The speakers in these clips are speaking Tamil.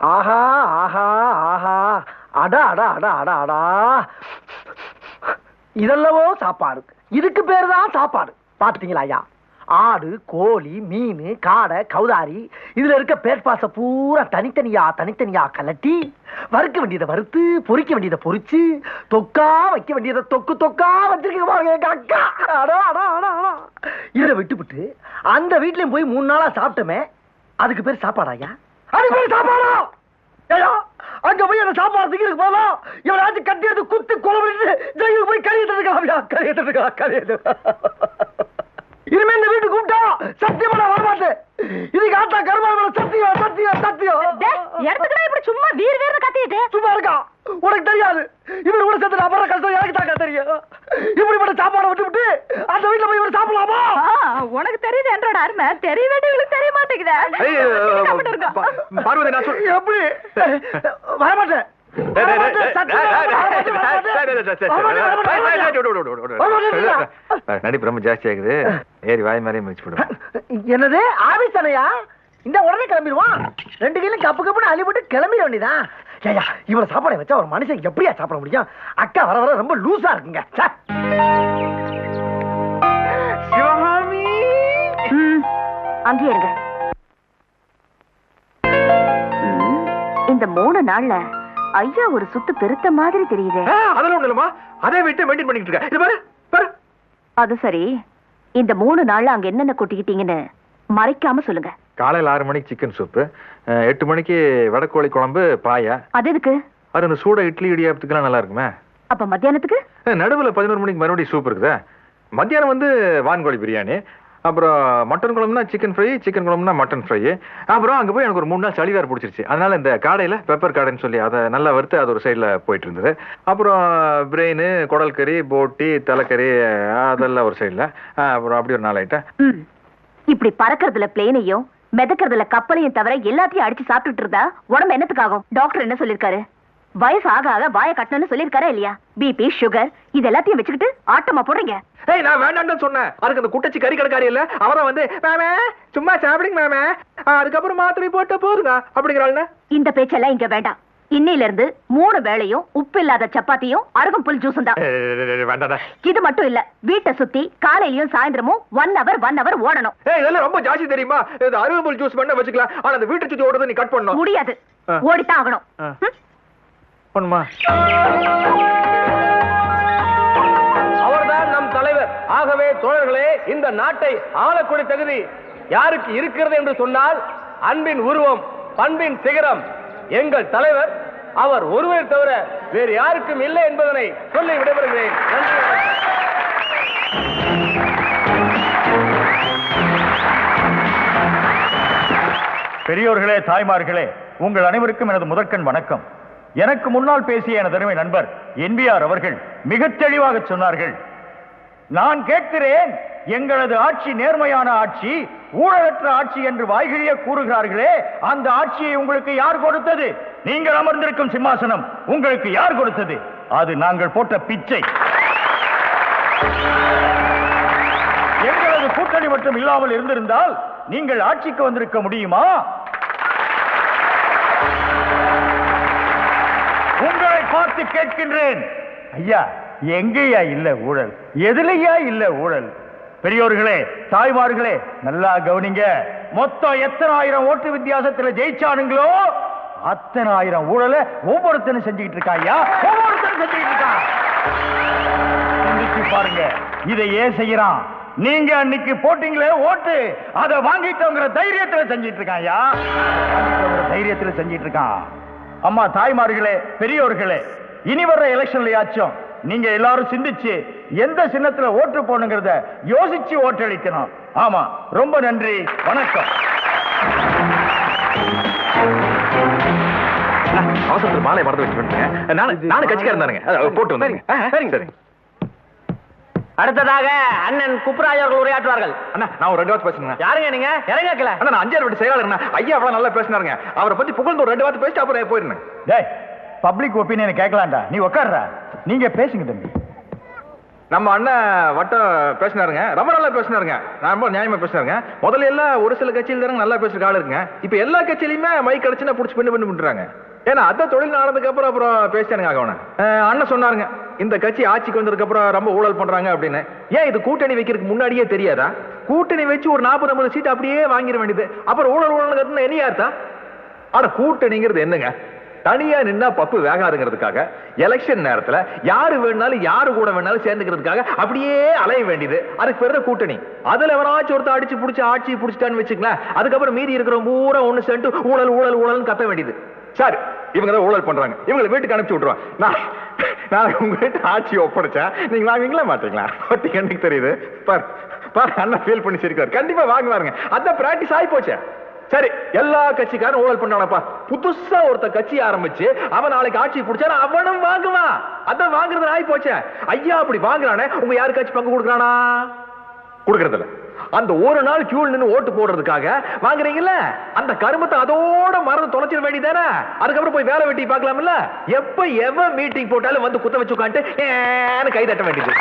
ஆஹா ஆஹா ஆஹா. அடா அடா அடா அடா அடா. இதெல்லவோ சாப்பாடு. இதுக்கு பேர் தான் சாப்பாடு. பார்த்துட்டீங்களா ஐயா? ஆடு கோழி மீன் காடை கௌதாரி. இதுல இருக்க பேர்பாச பூரா தனித்தனியா தனித்தனியா கலட்டி வறுக்க வேண்டியதை வறுத்து பொறிக்க வேண்டியதை பொறிச்சு தொக்கா வைக்க வேண்டியதை தொக்கு தொக்கா வச்சிருக்க பாருங்க அக்கா. அடா அடா அடா இதை விட்டுவிட்டு அந்த வீட்லயும் போய் மூணு நாளா சாப்பிட்டோமே. அதுக்கு பேர் சாப்பாடா அதுக்கு பேர் சாப்பாடா? ஐயா அங்க போய் அந்த சாப்பாடு திங்கிறதுக்கு போதா இவனாச்சும் கட்டி எடுத்து குத்து கொலை பண்ணிட்டு ஜெயிலுக்கு போய் கழியிட்டு இருக்கா கழியிட்டு இருக்கா கழியிட்டு இனிமே இந்த வீட்டுக்கு கூப்பிட்டா சத்தியமா நான் வரமாட்டேன். இதுக்கு ஆட்டா கருமாவோட சத்தியம் சத்தியம் சத்தியம். இப்படி சும்மா வீர் வீர்னு கத்திட்டு சும்மா இருக்கா? உனக்கு தெரியாது இவர் கூட சேர்த்து அப்புற கஷ்டம் எனக்கு தாக்க தெரியும் இப்படிப்பட்ட சாப்பாடு விட்டு அந்த வீட்டுல போய் இவர் சாப்பிடலாமா உனக்கு தெரியுது என்றோட அருமை தெரிய வேண்டியவங்களுக்கு தெரிய மாட்டேங்குது பார்வதி நான் சொல்ல எப்படி வரமாட்டேன் நடிப்பு ரொம்ப ஜாஸ்தி ஆகுது ஏறி வாய் மாதிரியே முடிச்சு போடுவோம் என்னது ஆபீஸ் தலையா இந்த உடனே கிளம்பிடுவான் ரெண்டு கையிலும் கப்பு கப்புன்னு அழிவிட்டு கிளம்பிட வேண்டியதான் ஏயா இவ்வளவு சாப்பாடை வச்சா ஒரு மனுஷன் எப்படியா சாப்பிட முடியும்? அக்கா வர வர ரொம்ப லூசா இருக்குங்க. சிவகாமி. இருங்க. இந்த மூணு நாள்ல ஐயா ஒரு சுத்து பெருத்த மாதிரி தெரியுதே. அதெல்லாம் ஒண்ணு அதே வீட்டை மெயின்டைன் பண்ணிட்டு இருக்கேன். இது பாரு பாரு. அது சரி. இந்த மூணு நாள்ல அங்க என்னென்ன கொட்டிக்கிட்டீங்கன்னு மறைக்காம சொல்லுங்க. காலையில் ஆறு மணிக்கு சிக்கன் சூப்பு எட்டு மணிக்கு வடக்கோழி குழம்பு பாயா. அது எதுக்கு? அது அந்த சூட இட்லி இடியாப்பத்துக்குலாம் நல்லா இருக்குமே. அப்ப மத்தியானத்துக்கு? நடுவுல பதினோரு மணிக்கு மறுபடியும் சூப் இருக்குதா. மத்தியானம் வந்து வான்கோழி பிரியாணி. அப்புறம் மட்டன் குழம்புனா சிக்கன் ஃப்ரை சிக்கன் குழம்புனா மட்டன் ஃப்ரை அப்புறம் அங்கே போய் எனக்கு ஒரு மூணு நாள் சளி வேறு பிடிச்சிருச்சு. அதனால இந்த காடையில் பெப்பர் காடைன்னு சொல்லி அதை நல்லா வறுத்து அது ஒரு சைடில் போயிட்டு இருந்தது. அப்புறம் பிரெயின் குடல் கறி போட்டி தலைக்கறி அதெல்லாம் ஒரு சைடில் அப்புறம் அப்படி ஒரு ஐட்டம் ம். இப்படி பறக்கறதுல பிளேனையும் மிதக்கறதுல கப்பலையும் தவிர எல்லாத்தையும் அடிச்சு சாப்பிட்டுட்டு இருந்தா உடம்பு என்னத்துக்காகும்? டாக்டர் என்ன சொல்லிருக்காரு? வயசு ஆக ஆக வாய கட்டணும்னு சொல்லிருக்காரா இல்லையா? பிபி சுகர் இது எல்லாத்தையும் வச்சுக்கிட்டு ஆட்டமா போடுறீங்க. ஏய் நான் வேண்டாம்னு சொன்னேன். அதுக்கு அந்த குட்டச்சி கறி கடைக்காரி இல்ல. அவரை வந்து மேமே சும்மா சாப்பிடுங்க மேமே. அதுக்கப்புறம் மாத்திரை போட்டு போதுங்க. அப்படிங்கிறாள் இந்த பேச்செல்லாம் இங்க வேண்டாம். இன்னையில இருந்து மூணு வேளையும் உப்பு இல்லாத சப்பாத்தியும் அருகம்புல் ஜூஸும் தான் இது மட்டும் இல்ல வீட்டை சுத்தி காலையிலயும் சாயந்தரமும் ஒன் ஹவர் ஒன் ஹவர் ஓடணும். இதெல்லாம் ரொம்ப ஜாஸ்தி தெரியுமா? இது அருகம்புல் ஜூஸ் பண்ண வச்சுக்கலாம். ஆனா அந்த வீட்டை சுத்தி ஓடுறத நீ கட் பண்ணணும். முடியாது. ஓடித்தான் ஆகணும். பண்ணுமா அவர்தான் நம் தலைவர். ஆகவே தோழர்களே இந்த நாட்டை ஆளக்கூடிய தகுதி யாருக்கு இருக்கிறது என்று சொன்னால் அன்பின் உருவம் பண்பின் சிகரம் எங்கள் தலைவர் அவர் ஒருவர் தவிர வேறு யாருக்கும் இல்லை என்பதனை சொல்லி விடைபெறுகிறேன். பெரியோர்களே தாய்மார்களே உங்கள் அனைவருக்கும் எனது முதற்கண் வணக்கம். எனக்கு முன்னால் பேசிய எனது அருமை நண்பர் என்பிஆர் அவர்கள் மிகத் தெளிவாக சொன்னார்கள். நான் கேட்கிறேன் எங்களது ஆட்சி நேர்மையான ஆட்சி ஊழலற்ற ஆட்சி என்று வாய்கிழிய கூறுகிறார்களே அந்த ஆட்சியை உங்களுக்கு யார் கொடுத்தது? நீங்கள் அமர்ந்திருக்கும் சிம்மாசனம் உங்களுக்கு யார் கொடுத்தது? அது நாங்கள் போட்ட பிச்சை. எங்களது கூட்டணி மட்டும் இல்லாமல் இருந்திருந்தால் நீங்கள் ஆட்சிக்கு வந்திருக்க முடியுமா? உங்களை பார்த்து கேட்கின்றேன். ஐயா எங்கேயா இல்ல ஊழல்? எதுலையா இல்ல ஊழல்? பெரியோர்களே தாய்மார்களே நல்லா கவனிங்க. மொத்தம் எத்தனை ஆயிரம் ஓட்டு வித்தியாசத்துல ஜெயிச்சானுங்களோ அத்தனை ஆயிரம் ஊழலை ஒவ்வொருத்தனும் செஞ்சுக்கிட்டு இருக்காயா ஒவ்வொருத்தனும் செஞ்சுக்கிட்டு இருக்கான் பாருங்க இதை ஏன் செய்யறான்? நீங்க அன்னைக்கு போட்டீங்களே ஓட்டு அதை வாங்கிட்டோங்கிற தைரியத்துல செஞ்சிட்டு இருக்காயா தைரியத்துல செஞ்சிட்டு இருக்கான். அம்மா தாய்மார்களே பெரியோர்களே இனி வர்ற எலெக்ஷன்லயாச்சும் நீங்க எல்லாரும் சிந்திச்சு எந்த சின்னத்துல ஓட்டு போகணுங்கிறத யோசிச்சு ஓட்டளிக்கணும். ஆமா ரொம்ப நன்றி வணக்கம். அவசரத்தில் மாலை மறந்து வச்சு வந்துட்டேன் நானும் நானும் கட்சிக்காரன் தானுங்க. போட்டு வந்துருங்க. சரிங்க சரிங்க அடுத்ததாக அண்ணன் குப்ராஜ் அவர்கள் உரையாற்றுவார்கள். அண்ணா நான் ஒரு ரெண்டு வார்த்தை பேசுறேன் யாருங்க நீங்க? இறங்கல அண்ணா நான் அஞ்சாறு வீட்டு செயலாளர் ஐயா அவ்வளவு நல்லா பேசினாருங்க. அவரை பத்தி புகழ்ந்து ஒரு ரெண்டு வார்த்தை பேசிட்டு அப்புறம் போயிருந்தேன் டேய் பப்ளிக் ஒப்பீனியன் கேட்கலாம்டா. நீ உட்கார்றா நீங்க பேசுங்க தம்பி. நம்ம அண்ணன் வட்டம் பேசினாருங்க. ரொம்ப நல்லா பேசினாருங்க. நான் ரொம்ப நியாயமா பேசினாருங்க. முதல்ல எல்லாம் ஒரு சில கட்சியில் தானே நல்லா பேசுற ஆள் இருக்குங்க. இப்ப எல்லா கட்சியிலுமே மைக் கிடைச்சுன்னா புடிச்சு பண்ணி பண்ணி பண்றாங்க. ஏன்னா அதான் தொழில் ஆனதுக்கு அப்புறம் அப்புறம் பேசிட்டானுங்க ஆகவன அண்ணன் சொன்னாருங்க. இந்த கட்சி ஆட்சிக்கு வந்ததுக்கு அப்புறம் ரொம்ப ஊழல் பண்றாங்க அப்படின்னு. ஏன் இது கூட்டணி வைக்கிறதுக்கு முன்னாடியே தெரியாதா? கூட்டணி வச்சு ஒரு நாற்பது ஐம்பது சீட் அப்படியே வாங்கிட வேண்டியது. அப்புறம் ஊழல் ஊழல் என்ன யார்த்தா? ஆனா கூட்டணிங்கிறது என்னங்க? தனியா நின்னா பப்பு வேகாதுங்கிறதுக்காக எலெக்ஷன் நேரத்துல யாரு வேணாலும் யாரு கூட வேணாலும் சேர்ந்துக்கிறதுக்காக அப்படியே அலைய வேண்டியது. அதுக்கு பேர் கூட்டணி. அதுல எவனாச்சும் ஒருத்தர் அடிச்சு புடிச்சு ஆட்சி புடிச்சிட்டான்னு வச்சுங்களேன் அதுக்கப்புறம் மீதி இருக்கிற பூரா ஒண்ணு சேர்ந்து ஊழல் ஊழல் ஊழல்னு கத்த வேண்டியது. சார் இவங்க தான் ஊழல் பண்றாங்க. இவங்களை வீட்டுக்கு அனுப்பிச்சு விட்டுருவான் நான் நான் உங்க ஆட்சி ஒப்படைச்சேன். நீங்க வாங்குவீங்களா மாட்டீங்களா? ஒட்டி கண்ணுக்கு தெரியுது. பாரு பாரு அண்ணன் ஃபீல் பண்ணி சிரிக்கிறார். கண்டிப்பா வாங்குவாருங்க. அதான் பிராக்டிஸ் ஆகி போச்சே. சரி எல்லா கட்சிக்காரும் ஊழல் பண்ணானப்பா. புதுசா ஒருத்த கட்சி ஆரம்பிச்சு அவன் நாளைக்கு ஆட்சி பிடிச்சா அவனும் வாங்குவான். அதான் வாங்குறது ஆகி போச்சே. ஐயா அப்படி வாங்குறானே உங்க யாருக்காச்சும் பங்கு கொடுக்குறானா? கொடுக்கறது இல்ல அந்த ஒரு நாள் கியூல் நின்று ஓட்டு போடுறதுக்காக வாங்குறீங்கல்ல அந்த கருமத்தை அதோட மறந்து தொலைச்சிட வேண்டியதானே அதுக்கப்புறம் போய் வேலை வெட்டி பார்க்கலாம்ல எப்ப எவன் மீட்டிங் போட்டாலும் வந்து குத்த வச்சு உட்காந்துட்டு ஏன்னு கை தட்ட வேண்டியது.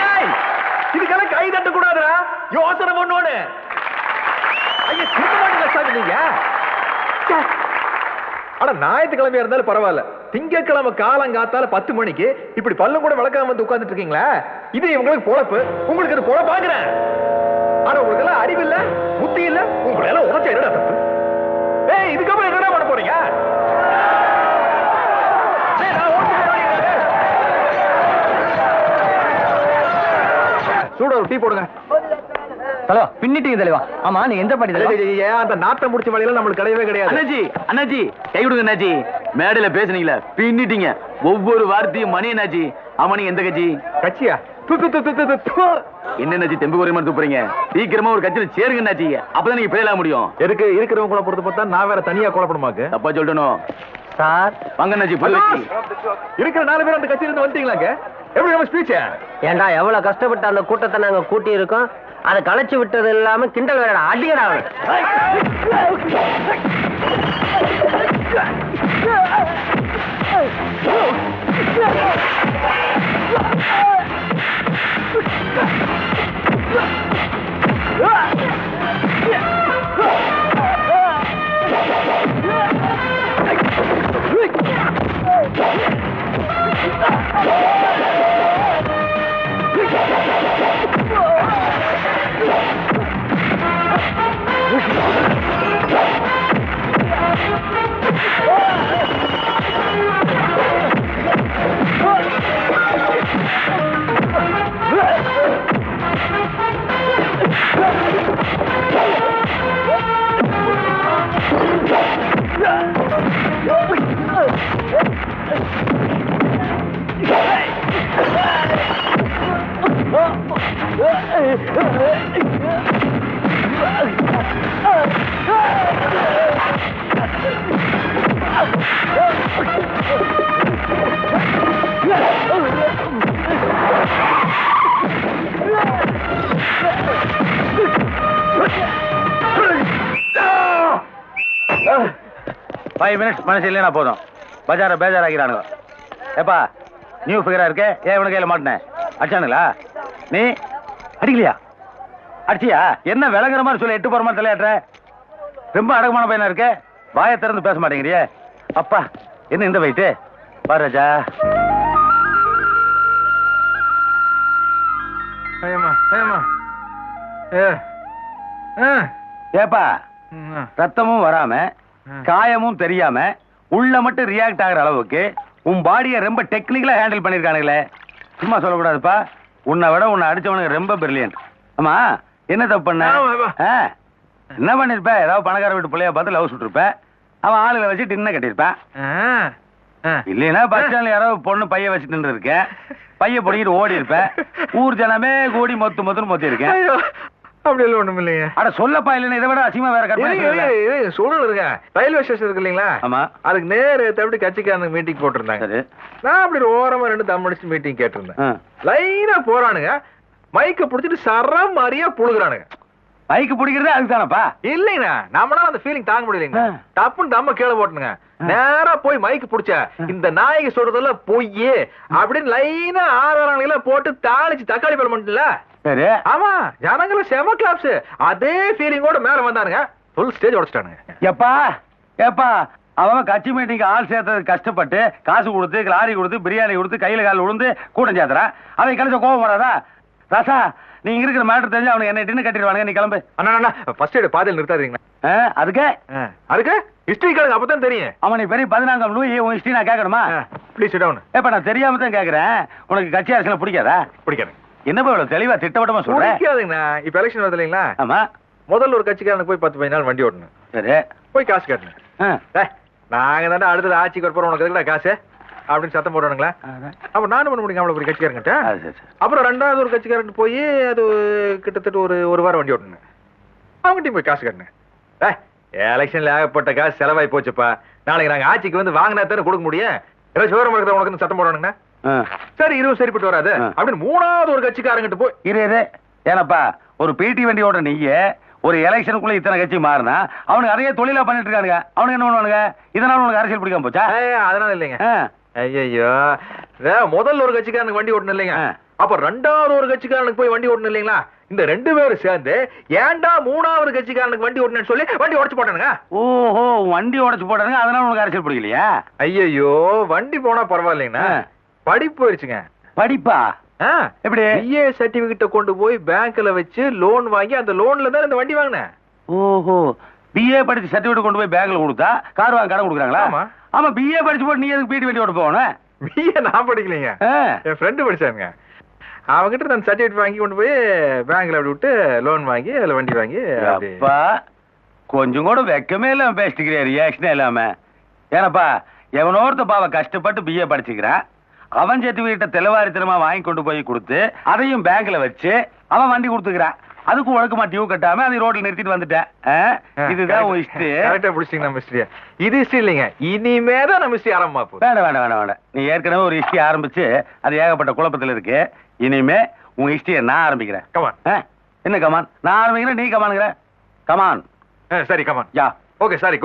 ஏய், இதுக்கெல்லாம் கை தட்ட கூடாதுடா. யோசனை பண்ணோன்னு ஐயா திரும்ப மாட்டீங்களா சாமி நீங்க. ஆனா ஞாயிற்றுக்கிழமையா இருந்தாலும் பரவாயில்ல. திங்கட்கிழமை காலங்காத்தால பத்து மணிக்கு இப்படி பல்லும் கூட விளக்காம வந்து உட்கார்ந்துட்டு இருக்கீங்களா? இது இவங்களுக்கு பொழப்பு. உங்களுக்கு இது பொழப்பாக்குறேன். ஆனா உங்களுக்கு எல்லாம் அறிவு இல்ல புத்தி இல்ல. உங்களை எல்லாம் உழைச்ச என்னடா டீ போடுங்க. பின்னிட்டீங்க தலைவா. ஆமா நீங்க எந்த பாட்டி தலைவா? ஏன் அந்த நாட்டம் முடிச்ச வழியில நம்மளுக்கு கிடையவே கிடையாது. அண்ணாஜி அண்ணாஜி கை கொடுங்க அண்ணாஜி மேடையில பேசுனீங்களே பின்னிட்டீங்க. ஒவ்வொரு வார்த்தையும் மணி அண்ணாஜி ஆமா நீங்க எந்த கட்சி? கட்சியா. என்ன தெம்பு குறைய மாதிரி துப்புறீங்க? சீக்கிரமா ஒரு கட்சியில சேருங்க அப்பதான் நீங்க பேச முடியும். எதுக்கு இருக்கிறவங்க கூட பொறுத்து பார்த்தா நான் வேற தனியா குழப்பணுமாக்கு தப்பா சொல்லணும் சார் வாங்க அண்ணாச்சி புது கட்சி இருக்கிற நாலு பேர் அந்த கட்சியில இருந்து வந்துட்டீங்களாங்க எப்படி நம்ம ஸ்பீச் ஏண்டா எவ்வளவு கஷ்டப்பட்டு அந்த கூட்டத்தை நாங்க கூட்டி இருக்கோம் அதை களைச்சு விட்டது இல்லாம கிண்டல் வேற அடிக்கடா அவன். ஃபைவ் மினிட்ஸ் மனசு இல்லைனா போதும். பஜார பேஜாராக்கிறானுங்க ஏப்பா நியூ ஃபிகரா இருக்கே? ஏன் இவனு கையில் மாட்டினேன் அடிச்சானுங்களா? நீ அடிக்கலையா? அடிச்சியா? என்ன விளங்குற மாதிரி சொல்லி எட்டு போற மாதிரி தலையாட்டுற? ரொம்ப அடக்கமான பையனா இருக்க? வாயை திறந்து பேச மாட்டேங்கிறியே. அப்பா என்ன இந்த வெயிட்டு பாரு ராஜா. ஏப்பா ரத்தமும் வராம. காயமும் தெரியாம உள்ள மட்டும் ரியாக்ட் ஆகுற அளவுக்கு உன் பாடியை ரொம்ப டெக்னிக்கலா ஹேண்டில் பண்ணிருக்கானுங்களே. சும்மா சொல்லக்கூடாதுப்பா. உன்னை விட உன்னை அடிச்சவனுக்கு ரொம்ப பிரில்லியன்ட் ஆமா என்ன தப்பு பண்ண? என்ன பண்ணிருப்ப? ஏதாவது பணக்கார வீட்டு பிள்ளைய பார்த்து லவ் சுட்டிருப்ப? அவன் ஆளுகளை வச்சு டின்ன கட்டியிருப்பேன். இல்லைன்னா பஸ் ஸ்டாண்ட்ல யாராவது பொண்ணு பைய வச்சுட்டு நின்று இருக்கேன் பைய பிடிக்கிட்டு ஓடி இருப்பேன் ஊர் ஜனமே கூடி மொத்து மொத்துன்னு மொத்தி இருக்கேன் அப்படி எல்லாம் ஒண்ணும் இல்லைங்க அட சொல்லப்பா இல்லைன்னா இதை விட அசிங்கமா வேற. இருங்க, சூழல் இருங்க ரயில்வே ஸ்டேஷன் இருக்கு இல்லைங்களா? ஆமா. அதுக்கு நேரு தவிர கட்சிக்காரங்க மீட்டிங் போட்டிருந்தாங்க. நான் அப்படி ஓரமா ரெண்டு தம் அடிச்சு மீட்டிங் கேட்டிருந்தேன். லைனா போறானுங்க. மைக்க புடிச்சிட்டு சரம் மாதிரியா புழுகுறானுங்க. பைக்கு பிடிக்கிறதே அதுதானப்பா? இல்லைங்கண்ணா நம்மளால அந்த ஃபீலிங் தாங்க முடியலைங்க. டப்புன்னு தம்ம கீழே போட்டுனுங்க. நேரா போய் மைக்கு புடிச்ச இந்த நாயகி சொல்றதுல பொய் அப்படின்னு லைனா ஆறாரங்கள போட்டு தாளிச்சு தக்காளி பழம் பண்ணல சரி. ஆமா ஜனங்களும் செம கிளாப்ஸ் அதே ஃபீலிங்கோட மேல வந்தானுங்க. ஃபுல் ஸ்டேஜ் உடைச்சிட்டானுங்க. எப்பா ஏப்பா அவன் கட்சி மீட்டிங் ஆள் சேர்த்தது கஷ்டப்பட்டு காசு கொடுத்து லாரி கொடுத்து பிரியாணி கொடுத்து கையில கால் விழுந்து கூட்டம் சேர்த்துறான். அவன் கழிச்ச கோவம் வராதா? ரசா நீங்க இருக்கிற மேட்டர் தெரிஞ்சு அவனுக்கு என்ன டின்னு கட்டிடுவானுங்க. நீ கிளம்பு. அண்ணா ஃபர்ஸ்ட் எய்ட் பாதையில் நிறுத்தாதீங்களா ஆ, அதுக்கு? அதுக்கு? ஹிஸ்டரி கேளுங்க அப்பதான் தெரியும். அவன் நீ பெரிய பதினான்காம் லூயி உன் ஹிஸ்டரி நான் கேட்கணுமா? ப்ளீஸ் டவுன் ஏப்பா நான் தெரியாம தான் கேக்குறேன். உனக்கு கட்சி அரசியல் பிடிக்காதா? பிடிக்காது. என்னப்பா இவ்வளவு தெளிவா திட்டவட்டமா சொல்றேன் பிடிக்காதுங்கண்ணா. இப்ப எலெக்ஷன் வருது இல்லைங்களா ஆமா. முதல்ல ஒரு கட்சிக்காரனுக்கு போய் பத்து பதினஞ்சு நாள் வண்டி ஓட்டணும். சரி. போய் காசு கட்டணும். நாங்க தானே அடுத்தது ஆட்சிக்கு வரப்போறோம். உனக்கு எதுக்குடா காசு? அப்படின்னு சத்தம் போடுறானுங்களா. அப்ப நானும் பண்ண முடியும் அவ்வளவு பெரிய கட்சிக்காரங்கிட்ட. அப்புறம் ரெண்டாவது ஒரு கட்சிக்காரன் போய் அது கிட்டத்தட்ட ஒரு ஒரு வாரம் வண்டி ஓட்டணும் அவங்ககிட்டயும் போய் காசு கட்டணும் எலெக்ஷன்ல ஏகப்பட்ட காசு செலவாய் போச்சுப்பா. நாளைக்கு நாங்க ஆட்சிக்கு வந்து வாங்கினா தானே கொடுக்க முடியும்? ஏதாவது விவரம் இருக்கிற உனக்கு சத்தம் போடுறானுங்க ஆ. சரி இருபது சரிப்பட்டு வராது. அப்படின்னு மூணாவது ஒரு கட்சிக்காரங்கிட்ட போய் இரு ஏனப்பா ஒரு பிடி வண்டி ஓட்ட நீங்க ஒரு எலெக்ஷனுக்குள்ள இத்தனை கட்சி மாறினா அவனுக்கு அதையே தொழிலா பண்ணிட்டு இருக்கானுங்க. அவனுக்கு என்ன பண்ணுவானுங்க? இதனால உனக்கு அரசியல் பிடிக்காம போச்சா? அதனால இல்லைங்க. ஐயோ முதல்ல ஒரு கட்சிக்காரனுக்கு வண்டி ஓட்டணும் இல்லைங்க. அப்ப ரெண்டாவது ஒரு கட்சிக்காரனுக்கு போய் வண்டி ஓட்டணும் இல்லைங்களா? இந்த ரெண்டு பேரும் சேர்ந்து ஏன்டா மூணாவது கட்சிக்காரனுக்கு வண்டி ஓட்டணும்னு சொல்லி வண்டி உடச்சு போட்டானுங்க? ஓஹோ வண்டி உடைச்சு போட்டானுங்க அதனால உனக்கு அரசியல் பிடிக்கலையா ஐயோ வண்டி போனா பரவாயில்லைங்கண்ணா. படிப்பு போயிருச்சுங்க. படிப்பா? எப்படி? பிஏ சர்டிபிகேட்ட கொண்டு போய் பேங்க்ல வச்சு லோன் வாங்கி அந்த லோன்ல தான் இந்த வண்டி வாங்கினேன். ஓஹோ. பிஏ படிச்சு சர்டிபிகேட் கொண்டு போய் பேங்க்ல கொடுத்தா கார் வாங்க கடன் கொடுக்குறாங்களா? ஆமா. ஆமா பிஏ படிச்சு போட்டு நீ எதுக்கு பிடி வண்டி ஓட்ட போகணும்? பிஏ நான் படிக்கலைங்க. என் ஃப்ரெண்டு படிச்சாங்க அவங்கிட்ட நான் சர்டிபிகேட் வாங்கி கொண்டு போய் பேங்க்ல அப்படி விட்டு லோன் வாங்கி அதுல வண்டி வாங்கி அப்பா கொஞ்சம் கூட வெக்கமே இல்லாம பேசிக்கிறேன் ரியாக்ஷனே இல்லாம. ஏனப்பா எவனோ ஒருத்த பாவ கஷ்டப்பட்டு பிஏ படிச்சுக்கிறான். அவன் சர்டிபிகேட்டை தெளிவாரித்தனமா வாங்கி கொண்டு போய் கொடுத்து அதையும் பேங்க்ல வச்சு அவன் வண்டி கொடுத்துக்கிறான். அதுக்கும் ஒழுக்கமா டியூ கட்டாம அதை ரோட்ல நிறுத்திட்டு வந்துட்டேன்? இதுதான் உன் கரெக்டா இஷ்டு பிடிச்சிங்க நம்ம ஹிஸ்டரிய இது ஹிஸ்டரி இல்லைங்க. இனிமே தான் நம்ம ஹிஸ்டரி ஆரம்பமா போகுது. வேண்டாம் வேண்டாம் வேண்டாம் வேண்டாம் நீ ஏற்கனவே ஒரு ஹிஸ்டரி ஆரம்பிச்சு அது ஏகப்பட்ட குழப்பத்துல இருக்கு. இனிமே உன் ஹிஸ்டரியை நான் ஆரம்பிக்கிறேன். கமான்? என்ன கமான் நான் ஆரம்பிக்கிறேன் நீ கமானுங்கிற கமான் சரி come on yeah. Okay sorry